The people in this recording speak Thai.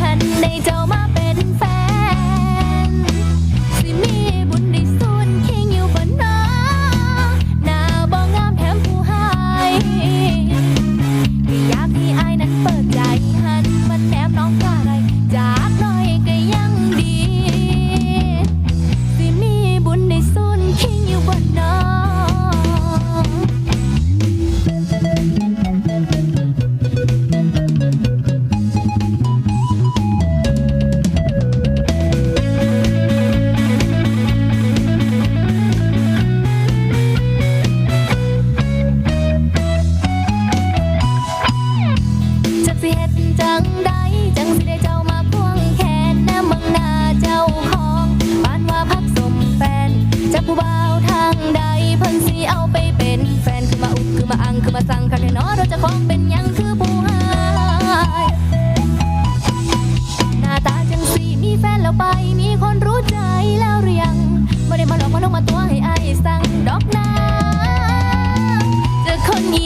คันในเจ้ามาเป็นือมาอังคือมาสั่งคัน่นอนเราจะของเป็นยังคือผู้หายหน้าตาจังสีมีแฟนแล้วไป มีคนรู้ใจแล้วเรียงไม่ได้มาหลอกมาลงมาตัวให้ไอ้สั่งดอกนาจะคนนี้